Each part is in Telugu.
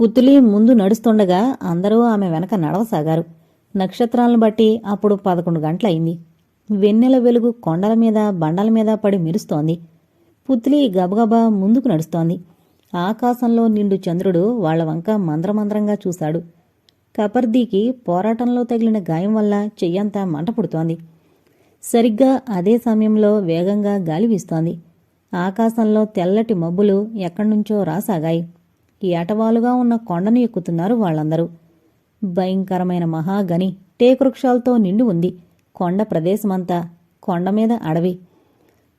పుత్తులి ముందు నడుస్తుండగా అందరూ ఆమె వెనక నడవసాగారు. నక్షత్రాలను బట్టి అప్పుడు పదకొండు గంటలయింది. వెన్నెల వెలుగు కొండల మీద బండల మీద పడి మెరుస్తోంది. పుత్లి గబగబా ముందుకు నడుస్తోంది. ఆకాశంలో నిండు చంద్రుడు వాళ్ళ వంక మంద్రమంద్రంగా చూశాడు. కపర్దీకి పోరాటంలో తగిలిన గాయం వల్ల చెయ్యంతా మంట పుడుతోంది సరిగ్గా అదే సమయంలో వేగంగా గాలి వీస్తోంది. ఆకాశంలో తెల్లటి మబ్బులు ఎక్కడ్నుంచో రాసాగాయి. ఏటవాలుగా ఉన్న కొండను ఎక్కుతున్నారు వాళ్ళందరూ. భయంకరమైన మహాగని టేకువృక్షాలతో నిండి ఉంది. కొండ ప్రదేశమంతా కొండ మీద అడవి.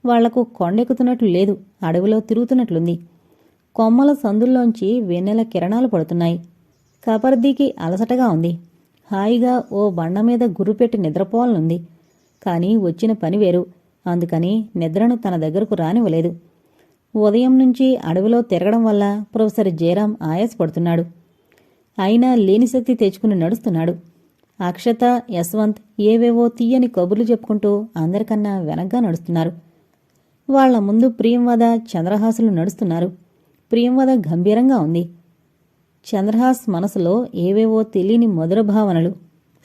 వాళ్ళకు కొండెక్కుతున్నట్లు లేదు. అడవిలో తిరుగుతున్నట్లుంది. కొమ్మల సందుల్లోంచి వెన్నెల కిరణాలు పడుతున్నాయి. కపర్దీకి అలసటగా ఉంది. హాయిగా ఓ బండ మీద గురుపెట్టి నిద్రపోవాలనుంది. కానీ వచ్చిన పని వేరు. అందుకని నిద్రను తన దగ్గరకు రానివ్వలేదు. ఉదయం నుంచి అడవిలో తిరగడం వల్ల ప్రొఫెసర్ జయరాం ఆయాసపడుతున్నాడు. అయినా లేని శక్తి తెచ్చుకుని నడుస్తున్నాడు. అక్షత యశ్వంత్ ఏవేవో తీయని కబుర్లు చెప్పుకుంటూ అందరికన్నా వెనగ్గా నడుస్తున్నారు. వాళ్ళ ముందు ప్రియంవద చంద్రహాసులు నడుస్తున్నారు. ప్రియంవద గంభీరంగా ఉంది. చంద్రహాస్ మనసులో ఏవేవో తెలియని మధుర భావనలు.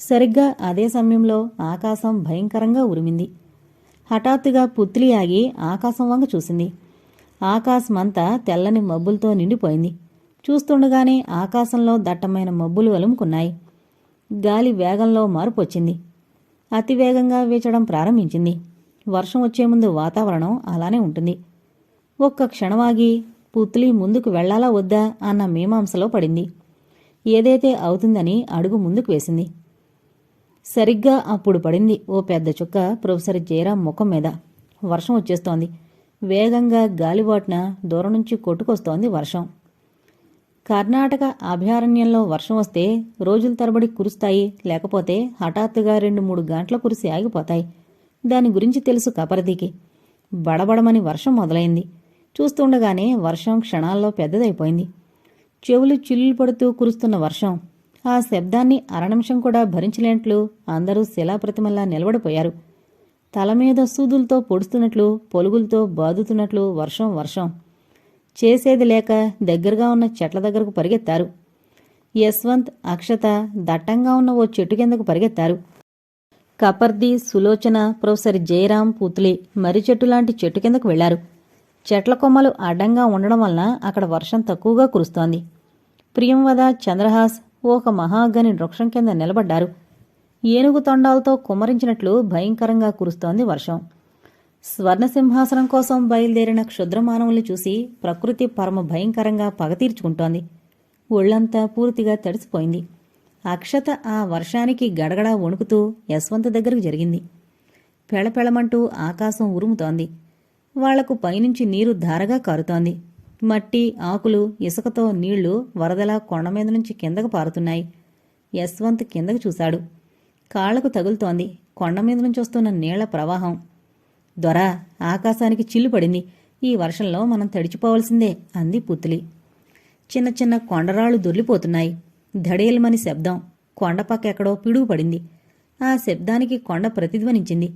సరిగ్గా అదే సమయంలో ఆకాశం భయంకరంగా ఉరిమింది. హఠాత్తుగా పుత్లి ఆగి ఆకాశం వంక చూసింది. ఆకాశమంతా తెల్లని మబ్బులతో నిండిపోయింది. చూస్తుండగానే ఆకాశంలో దట్టమైన మబ్బులు అలుముకున్నాయి గాలి వేగంలో మార్పు వచ్చింది అతివేగంగా వీచడం ప్రారంభించింది. వర్షం వచ్చే ముందు వాతావరణం అలానే ఉంటుంది. ఒక్క క్షణమాగి పుత్లి ముందుకు వెళ్ళాలా వద్దా అన్న మీమాంసలో పడింది. ఏదైతే అవుతుందని అడుగు ముందుకు వేసింది. సరిగ్గా అప్పుడు పడింది ఓ పెద్ద చుక్క ప్రొఫెసర్ జయరాం ముఖం మీద. వర్షం వచ్చేస్తోంది. వేగంగా గాలిబాటున దూరం నుంచి కొట్టుకొస్తోంది వర్షం. కర్ణాటక అభయారణ్యంలో వర్షం వస్తే రోజుల తరబడి కురుస్తాయి లేకపోతే హఠాత్తుగా రెండు మూడు గంటల కురిసి ఆగిపోతాయి. దాని గురించి తెలుసు కపరదికి బడబడమని వర్షం మొదలైంది. చూస్తుండగానే వర్షం క్షణాల్లో పెద్దదైపోయింది. చెవులు చిల్లులు పడుతూ కురుస్తున్న వర్షం. ఆ శబ్దాన్ని అరనిమిషం కూడా భరించలేంట్లు అందరూ శిలాప్రతిమల్లా నిలబడిపోయారు. తల మీద సూదులతో పొడుస్తున్నట్లు పొలుగులతో బాదుతున్నట్లు వర్షం వర్షం. చేసేది లేక దగ్గరగా ఉన్న చెట్ల దగ్గరకు పరిగెత్తారు. యశ్వంత్ అక్షత దట్టంగా ఉన్న ఓ చెట్టు కిందకు పరిగెత్తారు. కపర్ది సులోచన ప్రొఫెసర్ జయరాం పూతులి మర్రి చెట్టు లాంటి చెట్టు కిందకు వెళ్ళారు. చెట్ల కొమ్మలు అడ్డంగా ఉండడం వలన అక్కడ వర్షం తక్కువగా కురుస్తోంది. ప్రియంవద చంద్రహాస్ ఒక మహాగని వృక్షం కింద నిలబడ్డారు. ఏనుగు తొండాలతో కుమరించినట్లు భయంకరంగా కురుస్తోంది వర్షం. స్వర్ణసింహాసనం కోసం బయలుదేరిన క్షుద్రమానవుల్ని చూసి ప్రకృతి పరమ భయంకరంగా పగతీర్చుకుంటోంది ఒళ్ళంతా పూర్తిగా తడిసిపోయింది. అక్షత ఆ వర్షానికి గడగడా వణుకుతూ యశ్వంత్ దగ్గరకు జరిగింది. పెళపెళమంటూ ఆకాశం ఉరుముతోంది. వాళ్ళకు పైనుంచి నీరు ధారగా కారుతోంది. మట్టి ఆకులు ఇసుకతో నీళ్ళు వరదలా కొండ మీద నుంచి కిందకు పారుతున్నాయి. యశ్వంత్ కిందకు చూశాడు. కాళ్ళకు తగులుతోంది. కొండ మీద నుంచి వస్తున్న నీళ్ళ ప్రవాహం. దొర ఆకాశానికి చిల్లు పడింది ఈ వర్షంలో మనం తడిచిపోవలసిందే అంది పుత్లి. చిన్న చిన్న కొండరాళ్ళు దొర్లిపోతున్నాయి. ధడేల్మని శబ్దం. కొండపక్క ఎక్కడో పిడుగు పడింది. ఆ శబ్దానికి కొండ ప్రతిధ్వనించింది.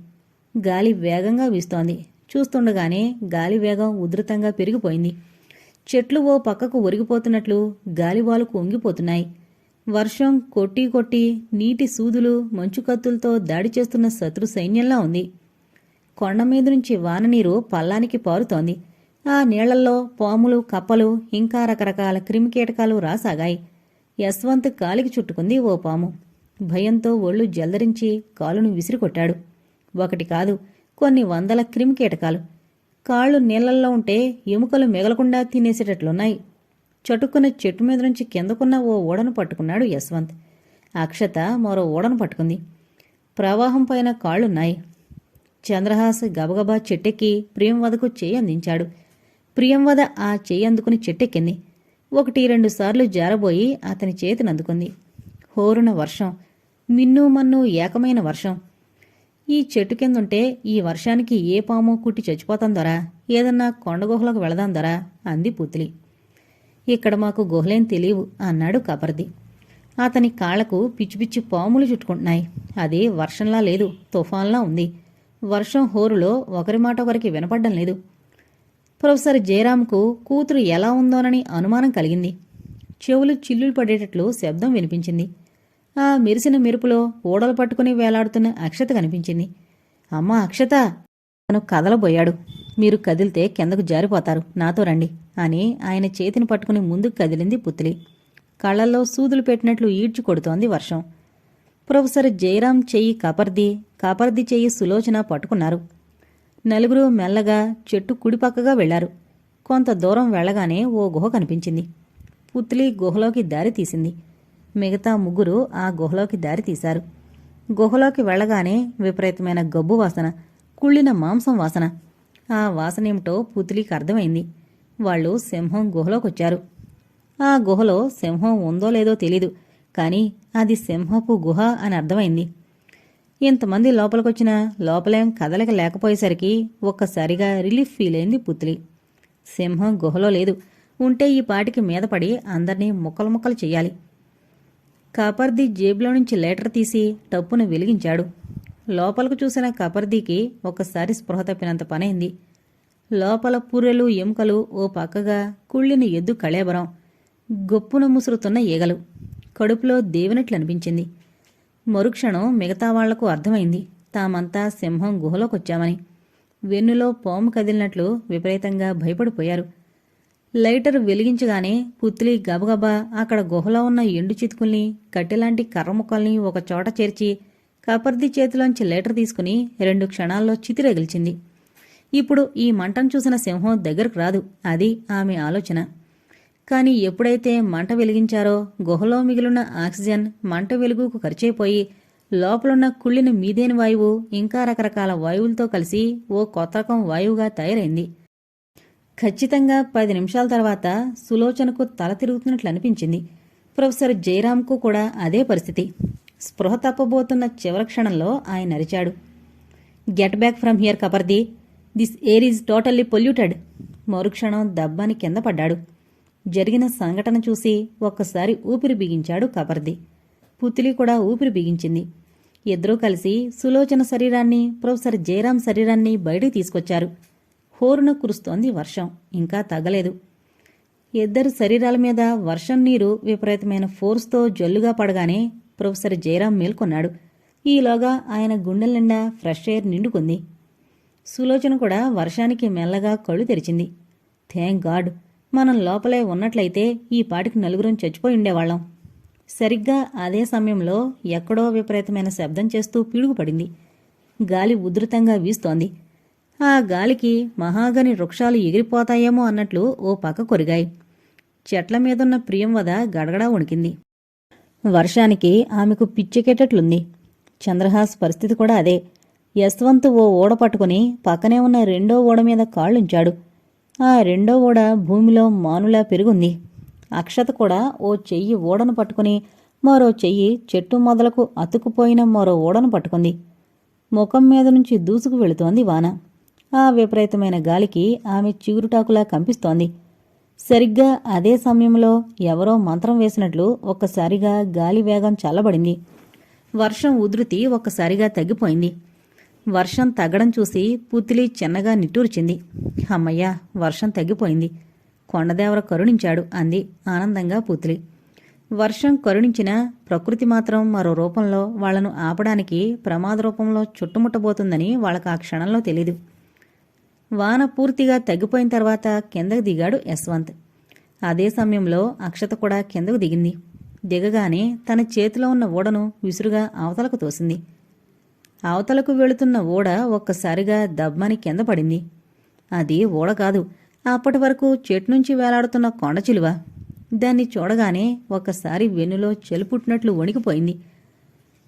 గాలి వేగంగా వీస్తోంది. చూస్తుండగానే గాలి వేగం ఉధృతంగా పెరిగిపోయింది. చెట్లు ఓ పక్కకు ఒరిగిపోతున్నట్లు గాలివాలు వంగిపోతున్నాయి వర్షం కొట్టి కొట్టి నీటి సూదులు మంచు కత్తులతో దాడి చేస్తున్న శత్రు సైన్యంలా ఉంది. కొండ మీద నుంచి వాననీరు పల్లానికి పారుతోంది. ఆ నీళ్ళల్లో పాములు కప్పలు ఇంకా రకరకాల క్రిమికీటకాలు రాసాగాయి. యశ్వంత్ కాలికి చుట్టుకుంది ఓ పాము. భయంతో ఒళ్ళు జల్దరించి కాలును విసిరికొట్టాడు. ఒకటి కాదు కొన్ని వందల క్రిమికీటకాలు కాళ్ళు నీళ్ళల్లో ఉంటే ఎముకలు మిగలకుండా తినేసేటట్లున్నాయి. చటుక్కున చెట్టు మీద నుంచి కిందకున్న ఓ ఓడను పట్టుకున్నాడు యశ్వంత్. అక్షత మరో ఓడను పట్టుకుంది. ప్రవాహం పైన కాళ్ళున్నాయి చంద్రహాస్ గబగబా చెట్టెక్కి ప్రియంవదకు చేయి అందించాడు. ప్రియంవద ఆ చేయి అందుకుని చెట్టెక్కింది. ఒకటి రెండు సార్లు జారబోయి అతని చేతిని అందుకుంది హోరున వర్షం. మిన్ను మన్ను ఏకమైన వర్షం. ఈ చెట్టు కిందుంటే ఈ వర్షానికి ఏ పాము కుట్టి చచ్చిపోతాందరా? ఏదన్నా కొండగుహలకు వెళదాందరా? అంది పుత్లి. ఇక్కడ మాకు గుహలేం తెలియవు అన్నాడు కబర్ది. అతని కాళ్ళకు పిచ్చి పిచ్చి పాములు చుట్టుకుంటున్నాయి. అది వర్షంలా లేదు తుఫాన్లా ఉంది. వర్షం హోరులో ఒకరి మాట ఒకరికి వినపడ్డం లేదు. ప్రొఫెసర్ జయరామ్కు కూతురు ఎలా ఉందోనని అనుమానం కలిగింది. చెవులు చిల్లులు పడేటట్లు శబ్దం వినిపించింది. ఆ మెరిసిన మెరుపులో ఓడలు పట్టుకుని వేలాడుతున్న అక్షత కనిపించింది. అమ్మ అక్షత! తను కదలబోయాడు. మీరు కదిలితే కిందకు జారిపోతారు. నాతో రండి. అని ఆయన చేతిని పట్టుకుని ముందుకు కదిలింది పుత్లి కళ్ళల్లో సూదులు పెట్టినట్లు ఈడ్చి కొడుతోంది వర్షం. ప్రొఫెసర్ జయరాం చెయ్యి కాపర్ది కాపర్ది చెయ్యి సులోచన పట్టుకున్నారు. నలుగురు మెల్లగా చెట్టు కుడిపక్కగా వెళ్ళారు. కొంత దూరం వెళ్ళగానే ఓ గుహ కనిపించింది. పుత్లి గుహలోకి దారి తీసింది. మిగతా ముగ్గురు ఆ గుహలోకి దారి తీశారు. గుహలోకి వెళ్ళగానే విపరీతమైన గబ్బు వాసన కుళ్ళిన మాంసం వాసన. ఆ వాసనేమిటో పుత్లికి అర్థమైంది. వాళ్ళు సింహం గుహలోకొచ్చారు. ఆ గుహలో సింహం ఉందో లేదో తెలీదు కానీ అది సింహపు గుహ అని అర్థమైంది. ఇంతమంది లోపలికొచ్చిన లోపలేం కదలిక లేకపోయేసరికి ఒక్కసారిగా రిలీఫ్ ఫీల్ అయింది పుత్లి సింహం గుహలో లేదు ఉంటే ఈ పాటికి మీద పడి అందరినీ ముక్కలు ముక్కలు చెయ్యాలి. కపర్ది జేబులో నుంచి లేటర్ తీసి టప్పును వెలిగించాడు. లోపలకు చూసిన కపర్దీకి ఒక్కసారి స్పృహ తప్పినంత పనైంది. లోపల పూరెలు ఎముకలు ఓ పక్కగా కుళ్ళిన ఎద్దు కళేబరం. గొప్పున ముసురుతున్న ఈగలు. కడుపులో దేవినట్లు అనిపించింది. మరుక్షణం మిగతా వాళ్ళకు అర్థమైంది. తామంతా సింహం గుహలోకొచ్చామని. వెన్నులో పాము కదిలినట్లు విపరీతంగా భయపడిపోయారు. లైటర్ వెలిగించగానే పుత్లి గబగబా అక్కడ గుహలో ఉన్న ఎండు చితుకుల్ని కట్టెలాంటి కర్ర ముక్కల్ని ఒక చోట చేర్చి కపర్ది చేతిలోంచి లైటర్ తీసుకుని రెండు క్షణాల్లో చితిరగిల్చింది. ఇప్పుడు ఈ మంటను చూసిన సింహం దగ్గరకు రాదు. అది ఆమె ఆలోచన. కానీ ఎప్పుడైతే మంట వెలిగించారో గుహలో మిగిలిన ఆక్సిజన్ మంట వెలుగుకు ఖర్చయిపోయి లోపలున్న కుళ్ళిన మీదేని వాయువు ఇంకా రకరకాల వాయువులతో కలిసి ఓ కొత్త రకం వాయువుగా తయారైంది. ఖచ్చితంగా పది నిమిషాల తర్వాత సులోచనకు తల తిరుగుతున్నట్లు అనిపించింది. ప్రొఫెసర్ జయరాంకు కూడా అదే పరిస్థితి. స్పృహ తప్పబోతున్న చివరి క్షణంలో ఆయన అరిచాడు. Get back from here Kapardi this air is totally polluted. మరుక్షణం దబ్బాని కింద పడ్డాడు. జరిగిన సంఘటన చూసి ఒక్కసారి ఊపిరి బిగించాడు కబర్ది. పుత్లి కూడా ఊపిరి బిగించింది. ఇద్దరూ కలిసి సులోచన శరీరాన్ని ప్రొఫెసర్ జయరాం శరీరాన్ని బయటికి తీసుకొచ్చారు. హోరున కురుస్తోంది వర్షం. ఇంకా తగ్గలేదు. ఇద్దరు శరీరాల మీద వర్షం నీరు విపరీతమైన ఫోర్స్తో జల్లుగా పడగానే ప్రొఫెసర్ జయరాం మేల్కొన్నాడు. ఈలోగా ఆయన గుండెల నిండా ఫ్రెష్ ఎయిర్ నిండుకుంది. సులోచన కూడా వర్షానికి మెల్లగా కళ్ళు తెరిచింది. థ్యాంక్ గాడ్ మనం లోపలే ఉన్నట్లయితే ఈ పాటికి నలుగురం చచ్చిపోయి ఉండేవాళ్ళం. సరిగ్గా అదే సమయంలో ఎక్కడో విపరీతమైన శబ్దం చేస్తూ పిడుగుపడింది. గాలి ఉధృతంగా వీస్తోంది. ఆ గాలికి మహాగని వృక్షాలు ఎగిరిపోతాయేమో అన్నట్లు ఓ పక్క కొరిగాయి. చెట్ల మీదున్న ప్రియంవద గడగడా వణికింది. వర్షానికి ఆమెకు పిచ్చెకేటట్లుంది చంద్రహాస్ పరిస్థితి కూడా అదే. యశ్వంత్ ఓ ఓడ పట్టుకుని పక్కనే ఉన్న రెండో ఓడ మీద కాళ్ళుంచాడు. ఆ రెండో ఓడ భూమిలో మానులా పెరుగుంది. అక్షత కూడా ఓ చెయ్యి ఓడను పట్టుకుని మరో చెయ్యి చెట్టు మొదలకు అతుకుపోయిన మరో ఓడను పట్టుకుంది. ముఖం మీద నుంచి దూసుకు వెళుతోంది వాన. ఆ విపరీతమైన గాలికి ఆమె చిగురుటాకులా కంపిస్తోంది. సరిగ్గా అదే సమయంలో ఎవరో మంత్రం వేసినట్లు ఒక్కసారిగా గాలి వేగం చల్లబడింది. వర్షం ఉధృతి ఒక్కసారిగా తగ్గిపోయింది. వర్షం తగ్గడం చూసి పుత్తిలి చిన్నగా నిట్టూర్చింది. అమ్మయ్యా వర్షం తగ్గిపోయింది. కొండదేవర కరుణించాడు అంది ఆనందంగా పుత్లి. వర్షం కరుణించిన ప్రకృతి మాత్రం మరో రూపంలో వాళ్ళను ఆపడానికి ప్రమాద రూపంలో చుట్టుముట్టబోతుందని వాళ్ళకు ఆ క్షణంలో తెలీదు. వాన పూర్తిగా తగ్గిపోయిన తర్వాత కిందకు దిగాడు యశ్వంత్. అదే సమయంలో అక్షత కూడా కిందకు దిగింది. దిగగానే తన చేతిలో ఉన్న ఓడను విసురుగా అవతలకు తోసింది. అవతలకు వెళుతున్న ఓడ ఒక్కసారిగా దబ్బని కింద పడింది. అది ఓడ కాదు అప్పటి వరకు చెట్టు నుంచి వేలాడుతున్న కొండ చిలువ. దాన్ని చూడగానే ఒక్కసారి వెన్నులో చెలుపుట్టినట్లు వణికిపోయింది.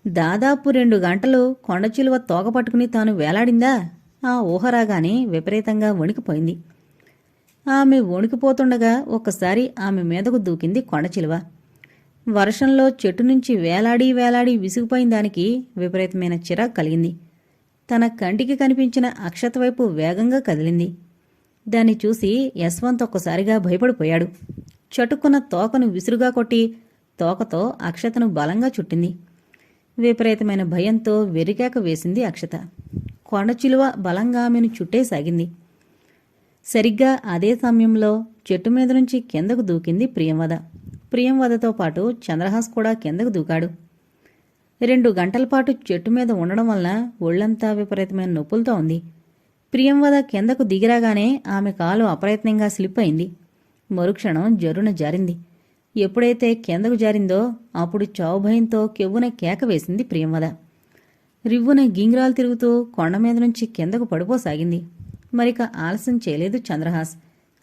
దాదాపు రెండు గంటలు కొండ చిలువ తోక పట్టుకుని తాను వేలాడిందా? ఆ ఊహ రాగానే విపరీతంగా వణికిపోయింది. ఆమె వణికిపోతుండగా ఒక్కసారి ఆమె మీదకు దూకింది కొండ చిలువ. వర్షంలో చెట్టు నుంచి వేలాడి వేలాడి విసిగిపోయిన దానికి విపరీతమైన చిరాకు కలిగింది. తన కంటికి కనిపించిన అక్షత వైపు వేగంగా కదిలింది. దాన్ని చూసి యశ్వంత్ ఒక్కసారిగా భయపడిపోయాడు. చటుక్కున్న తోకను విసురుగా కొట్టి తోకతో అక్షతను బలంగా చుట్టింది. విపరీతమైన భయంతో వెరికాక వేసింది అక్షత. కొండ చిలువ బలంగా ఆమెను చుట్టేసాగింది సరిగ్గా అదే సమయంలో చెట్టు మీద నుంచి కిందకు దూకింది ప్రియంవద ప్రియంవదతో పాటు చంద్రహాస్ కూడా కిందకు దూకాడు. రెండు గంటల పాటు చెట్టు మీద ఉండడం వలన ఒళ్ళంతా విపరీతమైన నొప్పులతో ఉంది. ప్రియంవద కిందకు దిగిరాగానే ఆమె కాలు అప్రయత్నంగా స్లిప్ అయింది. మరుక్షణం జరున జారింది. ఎప్పుడైతే కిందకు జారిందో అప్పుడు చావు భయంతో కెవ్వున కేక వేసింది ప్రియంవద. రివ్వున గింగిరాలు తిరుగుతూ కొండ మీద నుంచి కిందకు పడిపోసాగింది. మరిక ఆలస్యం చేయలేదు చంద్రహాస్.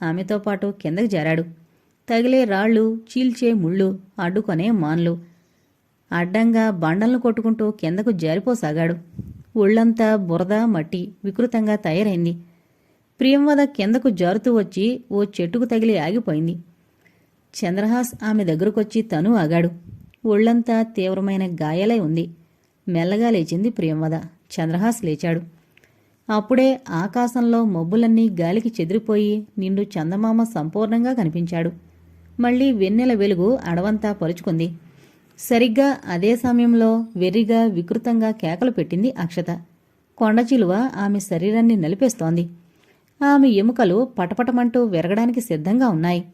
ఆమెతో పాటు కిందకు జారాడు. తగిలే రాళ్ళు చీల్చే ముళ్ళు అడ్డుకొనే మాన్లు. అడ్డంగా బండలను కొట్టుకుంటూ కిందకు జారిపోసాగాడు. ఒళ్ళంతా బురద మట్టి వికృతంగా తయారైంది. ప్రియంవద కిందకు జారుతూ వచ్చి ఓ చెట్టుకు తగిలి ఆగిపోయింది. చంద్రహాస్ ఆమె దగ్గరకొచ్చి తను ఆగాడు. ఒళ్ళంతా తీవ్రమైన గాయాలై ఉంది. మెల్లగా లేచింది ప్రియంవద. చంద్రహాస్ లేచాడు. అప్పుడే ఆకాశంలో మబ్బులన్నీ గాలికి చెదిరిపోయి నిండు చందమామ సంపూర్ణంగా కనిపించాడు. మళ్ళీ వెన్నెల వెలుగు అడవంతా పరుచుకుంది. సరిగ్గా అదే సమయంలో వెర్రిగా వికృతంగా కేకలు పెట్టింది అక్షత. కొండచిలువ ఆమె శరీరాన్ని నలిపేస్తోంది. ఆమె ఎముకలు పటపటమంటూ విరగడానికి సిద్ధంగా ఉన్నాయి.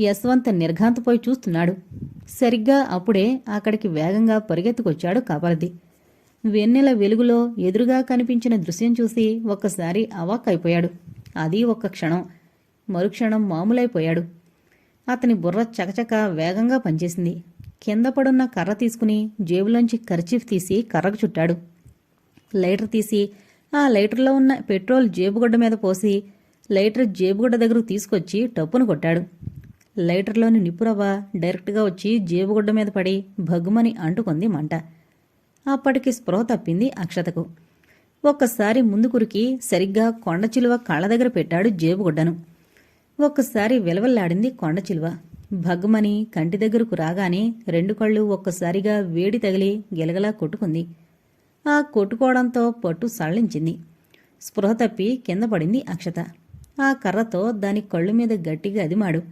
యశ్వంత్ నిర్ఘాంతపోయి చూస్తున్నాడు. సరిగ్గా అప్పుడే అక్కడికి వేగంగా పరిగెత్తుకొచ్చాడు కాపరది వెన్నెల వెలుగులో ఎదురుగా కనిపించిన దృశ్యం చూసి ఒక్కసారి అవాక్కైపోయాడు. అది ఒక్క క్షణం. మరుక్షణం మామూలైపోయాడు. అతని బుర్ర చకచక వేగంగా పనిచేసింది. కింద పడున్న కర్ర తీసుకుని జేబులోంచి కర్చీఫ్ తీసి కర్రకు చుట్టాడు. లైటర్ తీసి ఆ లైటర్లో ఉన్న పెట్రోల్ జేబుగుడ్డ మీద పోసి లైటర్ జేబుగుడ్డ దగ్గరకు తీసుకొచ్చి టప్పును కొట్టాడు. లైటర్లోని నిప్పురవ్వ డైరెక్ట్గా వచ్చి జేబుగుడ్డ మీద పడి భగ్గుమని అంటుకుంది మంట. అప్పటికి స్పృహ తప్పింది అక్షతకు. ఒక్కసారి ముందుకురికి సరిగ్గా కొండ చిలువ కళ్ళ దగ్గర పెట్టాడు జేబుగుడ్డను. ఒక్కసారి విలవల్లాడింది కొండ చిలువ. భగ్గుమని కంటి దగ్గరకు రాగానే రెండు కళ్ళు ఒక్కసారిగా వేడి తగిలి గిలగలా కొట్టుకుంది. ఆ కొట్టుకోవడంతో పట్టు సళ్ళించింది స్పృహ తప్పి కింద పడింది అక్షత. ఆ కర్రతో దాని కళ్ళు మీద గట్టిగా అదిమాడు.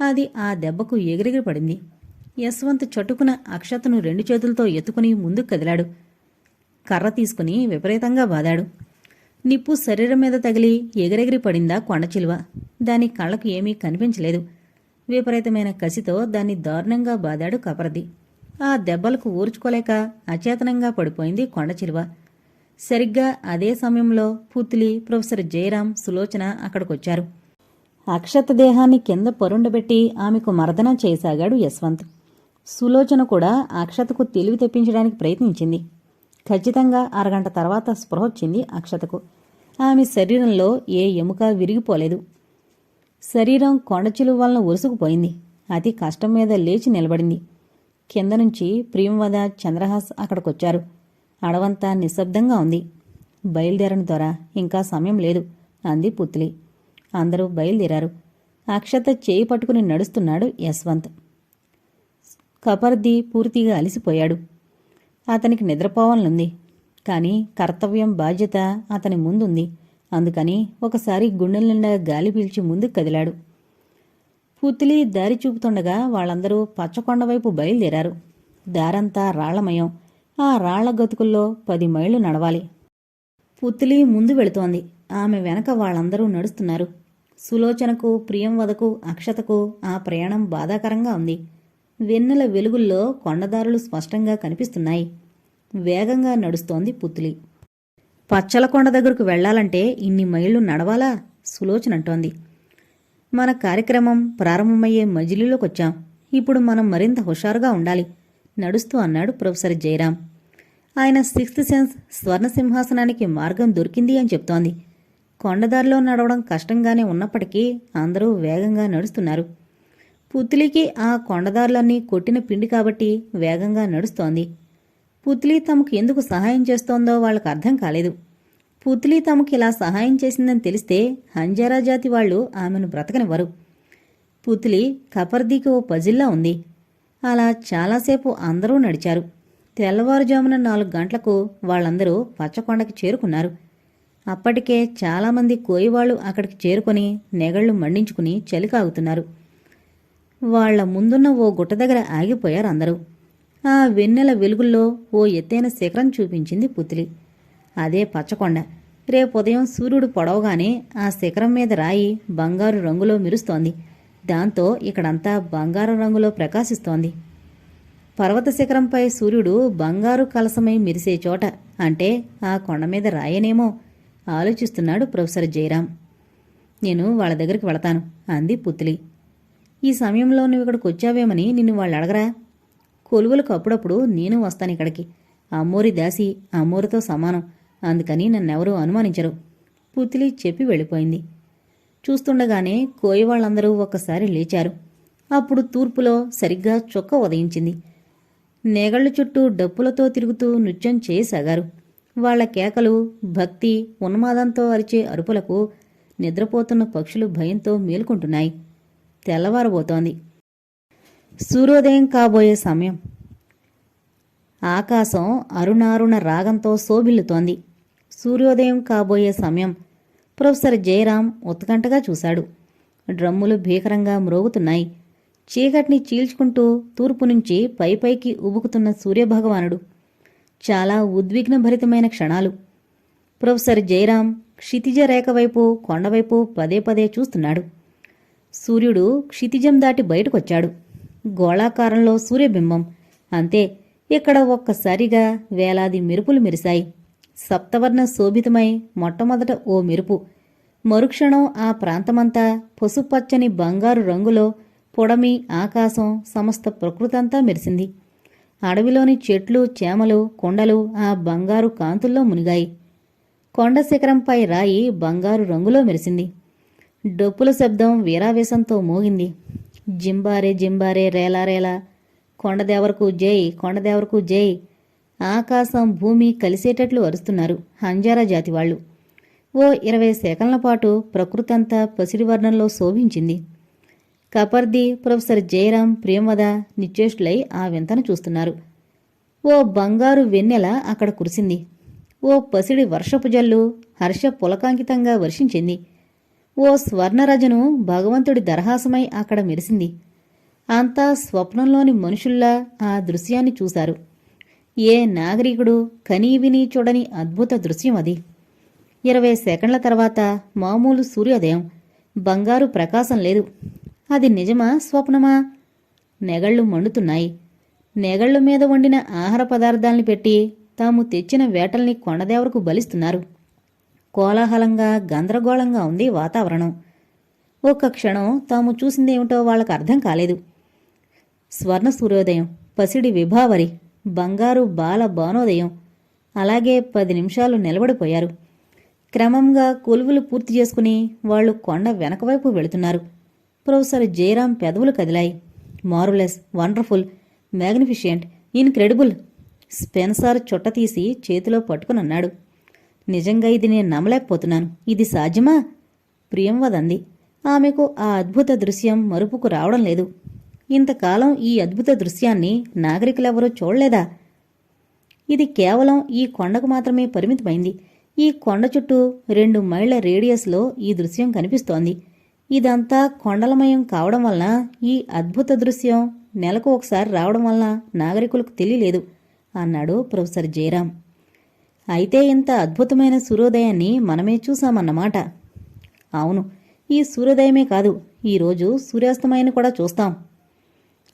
అది ఆ దెబ్బకు ఎగిరెగిరి పడింది. యశ్వంత్ చటుకున అక్షతను రెండు చేతులతో ఎత్తుకుని ముందుకు కదిలాడు. కర్ర తీసుకుని విపరీతంగా బాదాడు. నిప్పు శరీరం మీద తగిలి ఎగిరెగిరి పడిందా కొండచిలువ దాని కళ్ళకు ఏమీ కనిపించలేదు. విపరీతమైన కసితో దాన్ని దారుణంగా బాదాడు కపరది ఆ దెబ్బలకు ఊర్చుకోలేక అచేతనంగా పడిపోయింది కొండచిలువ సరిగ్గా అదే సమయంలో పుత్లి ప్రొఫెసర్ జయరాం సులోచన అక్కడికొచ్చారు. అక్షత దేహాన్ని కింద పరుండబెట్టి ఆమెకు మర్దన చేయసాగాడు యశ్వంత్. సులోచన కూడా అక్షతకు తెలివి తెప్పించడానికి ప్రయత్నించింది. ఖచ్చితంగా అరగంట తర్వాత స్పృహ వచ్చింది అక్షతకు. ఆమె శరీరంలో ఏ ఎముక విరిగిపోలేదు. శరీరం కొండచిలువ వలన ఉరుసుకుపోయింది అతి కష్టం మీద లేచి నిలబడింది. కింద నుంచి ప్రియంవద చంద్రహాస్ అక్కడికొచ్చారు. అడవంతా నిశ్శబ్దంగా ఉంది. బయలుదేరని ద్వారా ఇంకా సమయం లేదు అంది పుత్లి. అందరూ బయలుదేరారు. అక్షత చేయి పట్టుకుని నడుస్తున్నాడు యశ్వంత్. కపర్ది పూర్తిగా అలసిపోయాడు. అతనికి నిద్రపోవాలనుంది. కానీ కర్తవ్యం బాధ్యత అతని ముందుంది. అందుకని ఒకసారి గుండెల నిండా గాలి పీల్చి ముందుకు కదిలాడు. పుత్లి దారి చూపుతుండగా వాళ్ళందరూ పచ్చకొండ వైపు బయలుదేరారు. దారంతా రాళ్ళమయం. ఆ రాళ్ళ గతుకుల్లో పది మైళ్ళు నడవాలి. పుత్లి ముందు వెళుతోంది. ఆమె వెనక వాళ్ళందరూ నడుస్తున్నారు. సులోచనకు ప్రియంవదకు అక్షతకు ఆ ప్రయాణం బాధాకరంగా ఉంది. వెన్నెల వెలుగుల్లో కొండదారులు స్పష్టంగా కనిపిస్తున్నాయి. వేగంగా నడుస్తోంది పుత్లి. పచ్చల కొండ దగ్గరకు వెళ్ళాలంటే ఇన్ని మైళ్ళు నడవాలా? సులోచన అంటోంది. మన కార్యక్రమం ప్రారంభమయ్యే మజిలీలోకొచ్చాం. ఇప్పుడు మనం మరింత హుషారుగా ఉండాలి. నడుస్తూ అన్నాడు ప్రొఫెసర్ జయరాం. ఆయన సిక్స్త్ సెన్స్ స్వర్ణ సింహాసనానికి మార్గం దొరికింది అని చెప్తోంది. కొండదారిలో నడవడం కష్టంగానే ఉన్నప్పటికీ అందరూ వేగంగా నడుస్తున్నారు. పుత్లికి ఆ కొండదారులన్నీ కొట్టిన పిండి కాబట్టి వేగంగా నడుస్తోంది. పుత్లి తమకు ఎందుకు సహాయం చేస్తోందో వాళ్ళకు అర్థం కాలేదు. పుత్లి తమకు ఇలా సహాయం చేసిందని తెలిస్తే హంజారా జాతి వాళ్ళు ఆమెను బ్రతకనివ్వరు. పుత్లి కపర్దీకి ఓ పజిల్లా ఉంది. అలా చాలాసేపు అందరూ నడిచారు. తెల్లవారుజామున నాలుగు గంటలకు వాళ్ళందరూ పచ్చకొండకి చేరుకున్నారు. అప్పటికే చాలామంది కోయివాళ్ళు అక్కడికి చేరుకొని నెగళ్ళు మండించుకుని చలికాగుతున్నారు వాళ్ళ ముందున్న ఓ గుట్ట దగ్గర ఆగిపోయారు అందరూ. ఆ వెన్నెల వెలుగుల్లో ఓ ఎత్తైన శిఖరం చూపించింది పుత్లి అదే పచ్చకొండ. రేపు ఉదయం సూర్యుడు పొడవగానే ఆ శిఖరం మీద రాయి బంగారు రంగులో మెరుస్తోంది. దాంతో ఇక్కడంతా బంగారం రంగులో ప్రకాశిస్తోంది. పర్వత శిఖరంపై సూర్యుడు బంగారు కలసమై మెరిసే చోట అంటే ఆ కొండ మీద రాయనేమో ఆలోచిస్తున్నాడు ప్రొఫెసర్ జయరాం. నేను వాళ్ళ దగ్గరికి వెళతాను అంది పుత్లి ఈ సమయంలో నువ్వు ఇక్కడికి వచ్చావేమని నిన్ను వాళ్ళు అడగరా? కొలువులకు అప్పుడప్పుడు నేను వస్తాను ఇక్కడికి. అమ్మోరి దాసి అమ్మోరితో సమానం. అందుకని నన్నెవరూ అనుమానించరు. పుత్లి చెప్పి వెళ్ళిపోయింది. చూస్తుండగానే కోయి వాళ్ళందరూ ఒక్కసారి లేచారు. అప్పుడు తూర్పులో సరిగ్గా చొక్క ఉదయించింది. నేగళ్ళ చుట్టూ డప్పులతో తిరుగుతూ నృత్యం చేయసాగారు. వాళ్ళ కేకలు భక్తి ఉన్మాదంతో అరిచే అరుపులకు నిద్రపోతున్న పక్షులు భయంతో మేలుకుంటున్నాయి. తెల్లవారబోతోంది. సూర్యోదయం కాబోయే సమయం. ఆకాశం అరుణారుణ రాగంతో శోభిల్లుతోంది. సూర్యోదయం కాబోయే సమయం. ప్రొఫెసర్ జయరాం ఉత్కంఠగా చూశాడు. డ్రమ్ములు భీకరంగా మ్రోగుతున్నాయి. చీకటిని చీల్చుకుంటూ తూర్పు నుంచి పైపైకి ఉబుకుతున్న సూర్యభగవానుడు. చాలా ఉద్విగ్నభరితమైన క్షణాలు. ప్రొఫెసర్ జయరాం క్షితిజ రేఖ వైపు కొండవైపు పదే పదే చూస్తున్నాడు. సూర్యుడు క్షితిజం దాటి బయటకొచ్చాడు. గోళాకారంలో సూర్యబింబం. అంతే ఇక్కడ ఒక్కసారిగా వేలాది మెరుపులు మెరిశాయి. సప్తవర్ణ శోభితమై మొట్టమొదట ఓ మెరుపు. మరుక్షణం ఆ ప్రాంతమంతా పసుపచ్చని బంగారు రంగులో పొడమి ఆకాశం సమస్త ప్రకృతంతా మెరిసింది. అడవిలోని చెట్లు చేమలు కొండలు ఆ బంగారు కాంతుల్లో మునిగాయి. కొండ శిఖరంపై రాయి బంగారు రంగులో మెరిసింది. డొప్పుల శబ్దం వీరావేశంతో మోగింది. జింబారే జింబారే రేలా రేలా. కొండదేవరకు జై కొండదేవరకు జై. ఆకాశం భూమి కలిసేటట్లు అరుస్తున్నారు హంజారా జాతి వాళ్ళు ఓ ఇరవై సెకన్ల పాటు ప్రకృతంతా పసిడి వర్ణంలో శోభించింది. కపర్ది ప్రొఫెసర్ జయరాం ప్రియంవద నిశ్చేష్టులై ఆ వింతను చూస్తున్నారు. ఓ బంగారు వెన్నెల అక్కడ కురిసింది. ఓ పసిడి వర్షపు జల్లు హర్ష పులకాంకితంగా వర్షించింది. ఓ స్వర్ణరజను భగవంతుడి దరహాసమై అక్కడ మెరిసింది. అంతా స్వప్నంలోని మనుషుల్లా ఆ దృశ్యాన్ని చూశారు. ఏ నాగరికుడు కనీ విని చూడని అద్భుత దృశ్యం అది. ఇరవై సెకండ్ల తర్వాత మామూలు సూర్యోదయం. బంగారు ప్రకాశం లేదు. అది నిజమా స్వప్నమా? నెగళ్ళు మండుతున్నాయి. నెగళ్ళు మీద వండిన ఆహార పదార్థాల్ని పెట్టి తాము తెచ్చిన వేటల్ని కొండదేవరకు బలిస్తున్నారు. కోలాహలంగా గందరగోళంగా ఉంది వాతావరణం. ఒక్క క్షణం తాము చూసిందేమిటో వాళ్ళకు అర్థం కాలేదు. స్వర్ణ సూర్యోదయం పసిడి విభావరి బంగారు బాల బానోదయం. అలాగే పది నిమిషాలు నిలబడిపోయారు. క్రమంగా కొలువులు పూర్తి చేసుకుని వాళ్ళు కొండ వెనకవైపు వెళుతున్నారు. ప్రొఫెసర్ జయరాం పెదవులు కదిలాయి. Marvellous wonderful magnificent incredible. Spencer చుట్ట తీసి చేతిలో పట్టుకునన్నాడు నిజంగా ఇది నేను నమ్మలేకపోతున్నాను. ఇది సాధ్యమా? ప్రియంవదంది. ఆమెకు ఆ అద్భుత దృశ్యం మరుపుకు రావడం లేదు. ఇంతకాలం ఈ అద్భుత దృశ్యాన్ని నాగరికులెవరూ చూడలేదా? ఇది కేవలం ఈ కొండకు మాత్రమే పరిమితమైంది. ఈ కొండ చుట్టూ రెండు మైళ్ళ రేడియస్లో ఈ దృశ్యం కనిపిస్తోంది. ఇదంతా కొండలమయం కావడం వలన ఈ అద్భుత దృశ్యం నెలకు ఒకసారి రావడం వలన నాగరికులకు తెలియలేదు అన్నాడు ప్రొఫెసర్ జయరాం. అయితే ఇంత అద్భుతమైన సూర్యోదయాన్ని మనమే చూశామన్నమాట. అవును ఈ సూర్యోదయమే కాదు ఈరోజు సూర్యాస్తమయాన్ని కూడా చూస్తాం.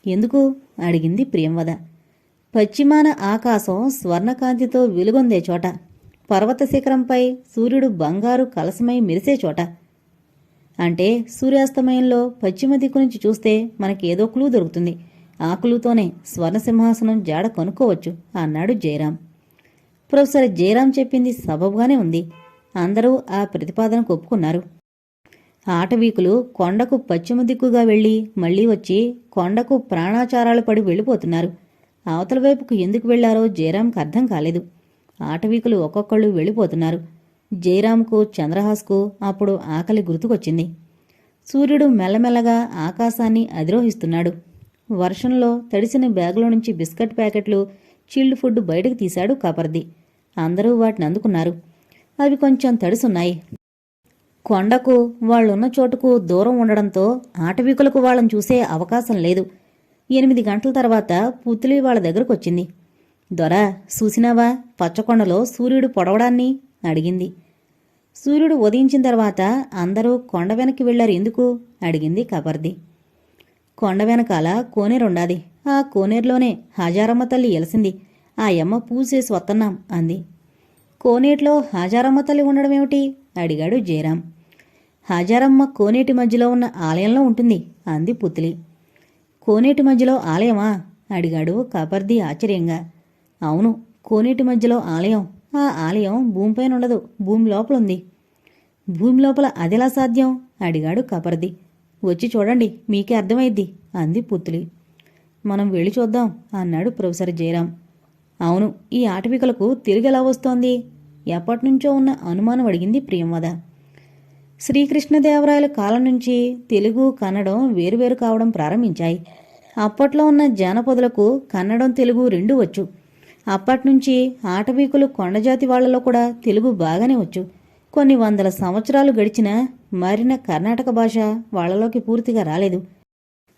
ఎందుకు? అడిగింది ప్రియంవద. పశ్చిమాన ఆకాశం స్వర్ణకాంతితో వెలుగొందే చోట పర్వత శిఖరంపై సూర్యుడు బంగారు కలసమై మెరిసే చోట. అంటే సూర్యాస్తమయంలో పశ్చిమ దిక్కు నుంచి చూస్తే మనకేదో క్లూ దొరుకుతుంది. ఆ క్లూతోనే స్వర్ణసింహాసనం జాడ కొనుక్కోవచ్చు అన్నాడు జయరాం. ప్రొఫెసర్ జయరాం చెప్పింది సబబుగానే ఉంది. అందరూ ఆ ప్రతిపాదనకు ఒప్పుకున్నారు. ఆటవీకులు కొండకు పశ్చిమ దిక్కుగా వెళ్ళి మళ్ళీ వచ్చి కొండకు ప్రాణాచారాలు పడి వెళ్ళిపోతున్నారు. అవతల వైపుకు ఎందుకు వెళ్ళారో జయరాంకు అర్థం కాలేదు. ఆటవీకులు ఒక్కొక్కళ్ళు వెళ్ళిపోతున్నారు. జయరాంకు చంద్రహాస్కు అప్పుడు ఆకలి గుర్తుకొచ్చింది. సూర్యుడు మెల్లమెల్లగా ఆకాశాన్ని అధిరోహిస్తున్నాడు. వర్షంలో తడిసిన బ్యాగులో నుంచి బిస్కెట్ ప్యాకెట్లు చిల్డ్ ఫుడ్ బయటకు తీశాడు కాపర్ది. అందరూ వాటిని అందుకున్నారు. అవి కొంచెం తడుసున్నాయి. కొండకు వాళ్ళున్న చోటుకు దూరం ఉండడంతో ఆటవీకులకు వాళ్ళని చూసే అవకాశం లేదు. ఎనిమిది గంటల తర్వాత పుత్లి వాళ్ళ దగ్గరకు వచ్చింది దొర చూసినావా? పచ్చకొండలో సూర్యుడు పొడవడాన్ని? అడిగింది. సూర్యుడు ఉదయించిన తర్వాత అందరూ కొండ వెనక్కి వెళ్ళారు ఎందుకు? అడిగింది కబర్ది. కొండ వెనకాల కోనేరుండాది. ఆ కోనేరులోనే హాజారమ్మ తల్లి ఎలసింది. ఆ యమ్మ పూజ చేసి వస్తున్నాం అంది. కోనేటిలో హాజారమ్మ తల్లి ఉండడమేమిటి అడిగాడు జయరాం. హాజారమ్మ కోనేటి మధ్యలో ఉన్న ఆలయంలో ఉంటుంది అంది పుత్లి. కోనేటి మధ్యలో ఆలయమా? అడిగాడు కాపర్ది ఆశ్చర్యంగా. అవును కోనేటి మధ్యలో ఆలయం. ఆ ఆలయం భూమిపైన ఉండదు భూమి లోపల ఉంది భూమి లోపల అదెలా సాధ్యం? అడిగాడు కపర్ది. వచ్చి చూడండి మీకే అర్థమైద్ది అంది పుత్తులి మనం వెళ్ళి చూద్దాం అన్నాడు ప్రొఫెసర్ జయరాం. అవును ఈ ఆటవికలకు తిరిగెలా వస్తోంది? ఎప్పటినుంచో ఉన్న అనుమానం అడిగింది ప్రియంవద శ్రీకృష్ణదేవరాయల కాలం నుంచి తెలుగు కన్నడం వేరువేరు కావడం ప్రారంభించాయి. అప్పట్లో ఉన్న జానపదులకు కన్నడం తెలుగు రెండూ వచ్చు. అప్పటినుంచి ఆటవీకులు కొండజాతి వాళ్ళలో కూడా తెలుగు బాగానే వచ్చు. కొన్ని వందల సంవత్సరాలు గడిచినా మారిన కర్ణాటక భాష వాళ్ళలోకి పూర్తిగా రాలేదు.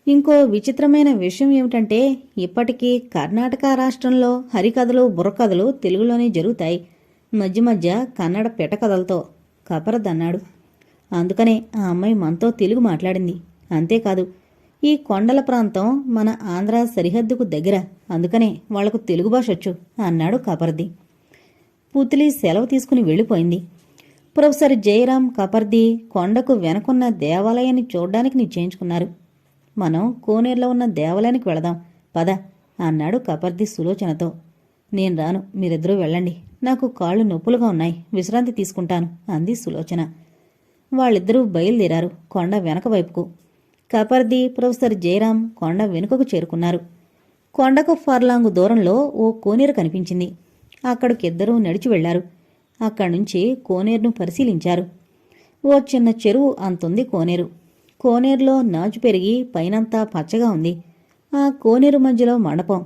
ఇంకో విచిత్రమైన విషయం ఏమిటంటే ఇప్పటికీ కర్ణాటక రాష్ట్రంలో హరికథలు బుర్రకథలు తెలుగులోనే జరుగుతాయి. మధ్య మధ్య కన్నడ పెటకథలతో కపరదన్నాడు అందుకనే ఆ అమ్మాయి మనతో తెలుగు మాట్లాడింది. అంతేకాదు ఈ కొండల ప్రాంతం మన ఆంధ్ర సరిహద్దుకు దగ్గర. అందుకనే వాళ్ళకు తెలుగు భాష వచ్చు అన్నాడు కపర్ది పుతిలి సెలవు తీసుకుని వెళ్ళిపోయింది. ప్రొఫెసర్ జయరాం కపర్ది కొండకు వెనకున్న దేవాలయాన్ని చూడడానికి నిశ్చయించుకున్నారు. మనం కోనేరులో ఉన్న దేవాలయానికి వెళదాం. పద అన్నాడు కపర్ది సులోచనతో. నేను రాను మీరిద్దరూ వెళ్ళండి. నాకు కాళ్ళు నొప్పులుగా ఉన్నాయి విశ్రాంతి తీసుకుంటాను అంది సులోచన. వాళ్ళిద్దరూ బయలుదేరారు కొండ వెనక వైపుకు. కపర్ది ప్రొఫెసర్ జయరాం కొండ వెనుకకు చేరుకున్నారు. కొండకు ఫర్లాంగు దూరంలో ఓ కోనేరు కనిపించింది. అక్కడికిద్దరూ నడిచి వెళ్ళారు అక్కడి నుంచి కోనేరును పరిశీలించారు. ఓ చిన్న చెరువు అంతుంది కోనేరు. కోనేరులో నాచు పెరిగి పైనంతా పచ్చగా ఉంది. ఆ కోనేరు మధ్యలో మండపం.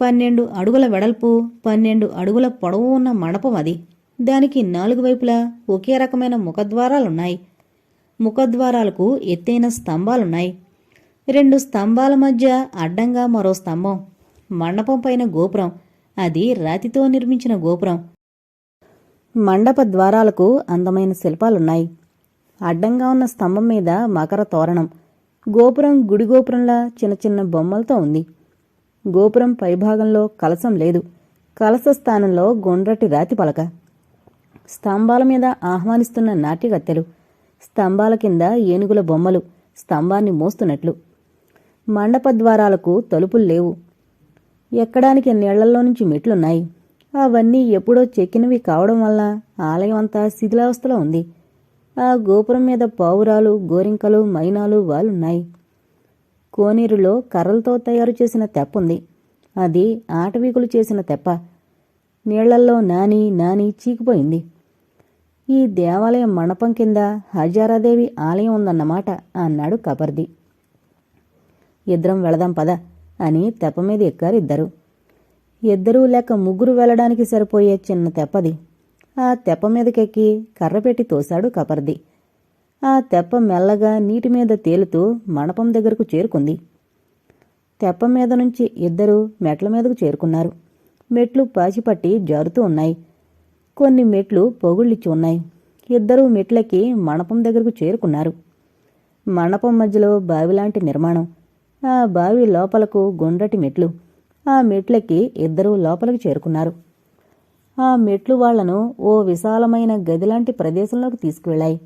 పన్నెండు అడుగుల వెడల్పు పన్నెండు అడుగుల పొడవు ఉన్న మండపం అది. దానికి నాలుగు వైపులా ఒకే రకమైన ముఖద్వారాలున్నాయి. ముఖద్వారాలకు ఎత్తైన స్తంభాలున్నాయి. రెండు స్తంభాల మధ్య అడ్డంగా మరో స్తంభం. మండపం పైన గోపురం. అది రాతితో నిర్మించిన గోపురం. మండప ద్వారాలకు అందమైన శిల్పాలున్నాయి. అడ్డంగా ఉన్న స్తంభం మీద మకర తోరణం. గోపురం గుడి గోపురంలా చిన్న చిన్న బొమ్మలతో ఉంది. గోపురం పైభాగంలో కలసం లేదు. కలస స్థానంలో గుండ్రటి రాతి పలక. స్తంభాల మీద ఆహ్వానిస్తున్న నాట్యగత్తెలు స్తంభాల కింద ఏనుగుల బొమ్మలు స్తంభాన్ని మోస్తున్నట్లు. మండప ద్వారాలకు తలుపులు లేవు. ఎక్కడానికి నీళ్ళలో నుంచి మెట్లున్నాయి. అవన్నీ ఎప్పుడో చెక్కినవి కావడం వల్ల ఆలయం అంతా శిథిలావస్థలో ఉంది. ఆ గోపురం మీద పావురాలు గోరింకలు మైనాలు వాలున్నాయి కోనేరులో కర్రలతో తయారు చేసిన తెప్పుంది అది ఆటవీకులు చేసిన తెప్ప. నీళ్ళల్లో నాని నాని చీకిపోయింది. ఈ దేవాలయం మండపం కింద హజారాదేవి ఆలయం ఉందన్నమాట అన్నాడు కబర్ది. ఇద్దరం వెళదాం పద అని తెప్ప మీద ఎక్కారు ఇద్దరు. ఇద్దరూ లేక ముగ్గురు వెళ్ళడానికి సరిపోయే చిన్న తెప్పది. ఆ తెప్ప మీదకెక్కి కర్ర పెట్టి తోశాడు కపర్ది. ఆ తెప్ప మెల్లగా నీటి మీద తేలుతూ మండపం దగ్గరకు చేరుకుంది. తెప్ప మీద నుంచి ఇద్దరు మెట్ల మీదకు చేరుకున్నారు. మెట్లు పాచిపట్టి జారుతూ ఉన్నాయి. కొన్ని మెట్లు పొగుళ్ళిచ్చి ఉన్నాయి. ఇద్దరూ మెట్లకి మండపం దగ్గరకు చేరుకున్నారు. మండపం మధ్యలో బావిలాంటి నిర్మాణం. ఆ బావి లోపలకు గుండ్రటి మెట్లు. ఆ మెట్లకి ఇద్దరూ లోపలికి చేరుకున్నారు. ఆ మెట్లు వాళ్ళను ఓ విశాలమైన గదిలాంటి ప్రదేశంలోకి తీసుకువెళ్ళాయి.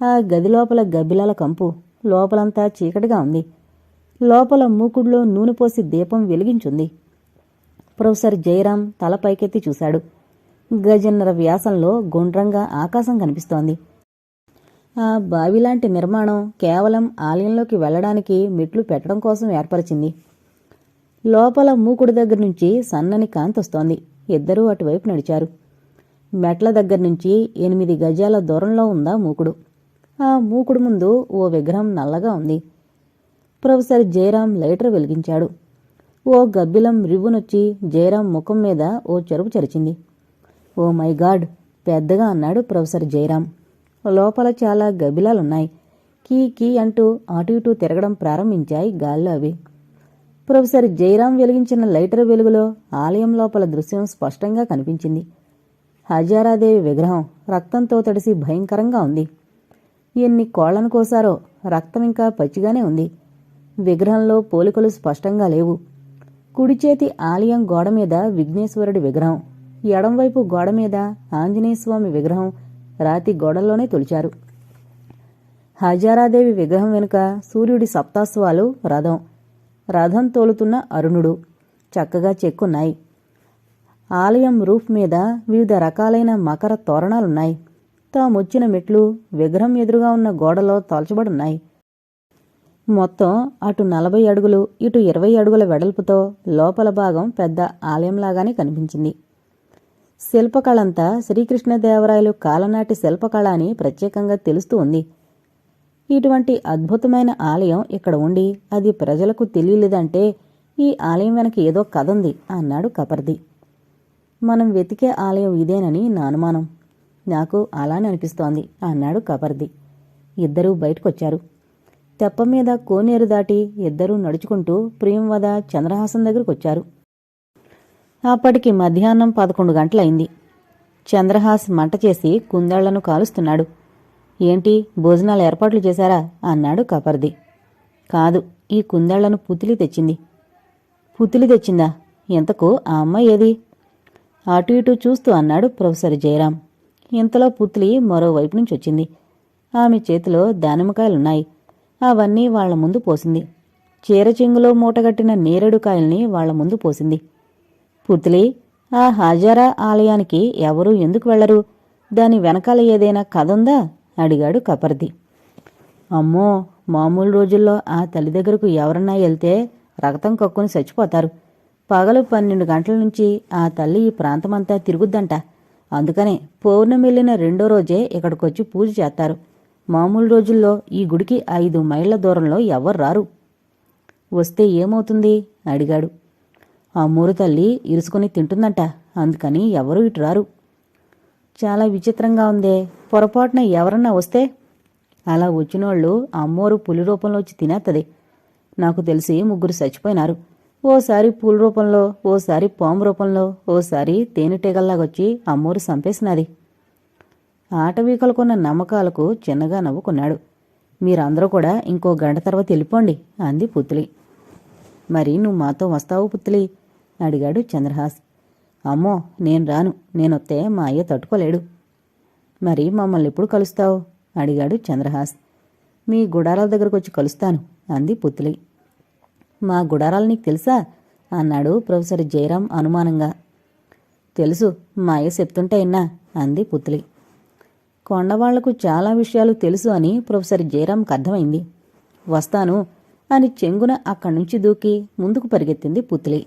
ఆ గది లోపల గబ్బిలాల కంపు లోపలంతా చీకటిగా ఉంది. లోపల మూకుడులో నూనె పోసి దీపం వెలిగించుంది. ప్రొఫెసర్ జయరాం తల పైకెత్తి చూశాడు. గజన్నర వ్యాసంలో గుండ్రంగా ఆకాశం కనిపిస్తోంది. ఆ బావిలాంటి నిర్మాణం కేవలం ఆలయంలోకి వెళ్ళడానికి మెట్లు పెట్టడం కోసం ఏర్పరిచింది. లోపల మూకుడు దగ్గర నుంచి సన్నని కాంతొస్తోంది ఇద్దరూ అటువైపు నడిచారు. మెట్ల దగ్గర నుంచి ఎనిమిది గజాల దూరంలో ఉందా మూకుడు. ఆ మూకుడు ముందు ఓ విగ్రహం నల్లగా ఉంది. ప్రొఫెసర్ జయరాం లైటర్ వెలిగించాడు. ఓ గబ్బిలం రివ్వునొచ్చి జయరాం ముఖం మీద ఓ చెరుపు చరిచింది. Oh my God! పెద్దగా అన్నాడు ప్రొఫెసర్ జయరాం. లోపల చాలా గబ్బిలాలున్నాయి. కీ కీ అంటూ అటు ఇటు తిరగడం ప్రారంభించాయి గాల్లో అవి. ప్రొఫెసర్ జయరాం వెలిగించిన లైటర్ వెలుగులో ఆలయం లోపల దృశ్యం స్పష్టంగా కనిపించింది. హజారాదేవి విగ్రహం రక్తంతో తడిసి భయంకరంగా ఉంది. ఎన్ని కోళ్ళను కోసారో రక్తం ఇంకా పచ్చిగానే ఉంది. విగ్రహంలో పోలికలు స్పష్టంగా లేవు. కుడిచేతి ఆలయం గోడ మీద విఘ్నేశ్వరుడి విగ్రహం ఎడంవైపు గోడ మీద ఆంజనేయస్వామి విగ్రహం రాతి గోడల్లోనే తొలిచారు. హజారాదేవి విగ్రహం వెనుక సూర్యుడి సప్తాస్వాలు రథం రథం తోలుతున్న అరుణుడు. చక్కగా చెక్కున్నాయి. ఆలయం రూఫ్ మీద వివిధ రకాలైన మకర తోరణాలున్నాయి. తామొచ్చిన మెట్లు విగ్రహం ఎదురుగా ఉన్న గోడలో తొలచబడున్నాయి. మొత్తం అటు నలభై అడుగులు ఇటు ఇరవై అడుగుల వెడల్పుతో లోపల భాగం పెద్ద ఆలయంలాగానే కనిపించింది. శిల్పకళంతా శ్రీకృష్ణదేవరాయలు కాలనాటి శిల్పకళ అని ప్రత్యేకంగా తెలుస్తూ ఉంది. ఇటువంటి అద్భుతమైన ఆలయం ఇక్కడ ఉండి అది ప్రజలకు తెలియలేదంటే ఈ ఆలయం వెనక ఏదో కథ ఉంది అన్నాడు కపర్ది. మనం వెతికే ఆలయం ఇదేనని నా అనుమానం. నాకు అలానే అనిపిస్తోంది అన్నాడు కపర్ది. ఇద్దరూ బయటకొచ్చారు. తెప్ప మీద కోనేరు దాటి ఇద్దరూ నడుచుకుంటూ ప్రియంవద చంద్రహాసం దగ్గరకు వచ్చారు అప్పటికి మధ్యాహ్నం పదకొండు గంటలైంది. చంద్రహాస్ మంట చేసి కుందేళ్ళను కాలుస్తున్నాడు. ఏంటి భోజనాలు ఏర్పాట్లు చేశారా? అన్నాడు కపర్ది. కాదు ఈ కుందేళ్ళను పుతిలి తెచ్చింది. పుతిలి తెచ్చిందా? ఎంతకు ఆ అమ్మాయి ఏది? అటు ఇటు చూస్తూ అన్నాడు ప్రొఫెసర్ జయరాం. ఇంతలో పుత్లి మరోవైపు నుంచి వచ్చింది. ఆమె చేతిలో దానిమ్మకాయలున్నాయి. అవన్నీ వాళ్ళ ముందు పోసింది. చీర చెంగులో మూటగట్టిన నేరేడు కాయల్ని వాళ్ళ ముందు పోసింది. పుత్లి ఆ హాజారా ఆలయానికి ఎవరూ ఎందుకు వెళ్ళరు? దాని వెనకాల ఏదైనా కథ ఉందా? అడిగాడు కపర్ది. అమ్మో మామూలు రోజుల్లో ఆ తల్లి దగ్గరకు ఎవరన్నా వెళ్తే రక్తం కక్కుని చచ్చిపోతారు. పగలు పన్నెండు గంటల నుంచి ఆ తల్లి ఈ ప్రాంతమంతా తిరుగుద్దంట. అందుకనే పౌర్ణమి వెళ్ళిన రెండో రోజే ఇక్కడికొచ్చి పూజ చేస్తారు. మామూలు రోజుల్లో ఈ గుడికి ఐదు మైళ్ళ దూరంలో ఎవరు రారు. వస్తే ఏమవుతుంది? అడిగాడు. ఆ మూరు తల్లి ఇరుసుకుని తింటుందంట. అందుకని ఎవరూ ఇటు రారు. చాలా విచిత్రంగా ఉందే పొరపాటున ఎవరన్నా వస్తే అలా వచ్చినోళ్ళు అమ్మోరు పులి రూపంలో వచ్చి తినేత్తది. నాకు తెలిసి ముగ్గురు చచ్చిపోయినారు. ఓసారి పూల రూపంలో ఓసారి పాము రూపంలో ఓసారి తేనెటీగల్లాగొచ్చి అమ్మోరు చంపేసినది. ఆటవీకలకున్న నమ్మకాలకు చిన్నగా నవ్వుకున్నాడు. మీరందరూ కూడా ఇంకో గంట తర్వాత వెళ్ళిపోండి అంది పుత్లి. మరి నువ్వు మాతో వస్తావు పుత్లి? అడిగాడు చంద్రహాస్. అమ్మో నేను రాను. నేనొత్తే మా అయ్య తట్టుకోలేడు. మరి మమ్మల్ని ఎప్పుడు కలుస్తావు? అడిగాడు చంద్రహాస్. మీ గుడారాల దగ్గరకు వచ్చి కలుస్తాను అంది పుత్లి. మా గుడారాలు నీకు తెలుసా? అన్నాడు ప్రొఫెసర్ జయరాం అనుమానంగా. తెలుసు మా అయ్య చెప్తుంటే ఇన్నా అంది పుత్లి. కొండవాళ్ళకు చాలా విషయాలు తెలుసు అని ప్రొఫెసర్ జయరాంకి అర్థమైంది. వస్తాను అని చెంగున అక్కడి నుంచి దూకి ముందుకు పరిగెత్తింది పుత్లి.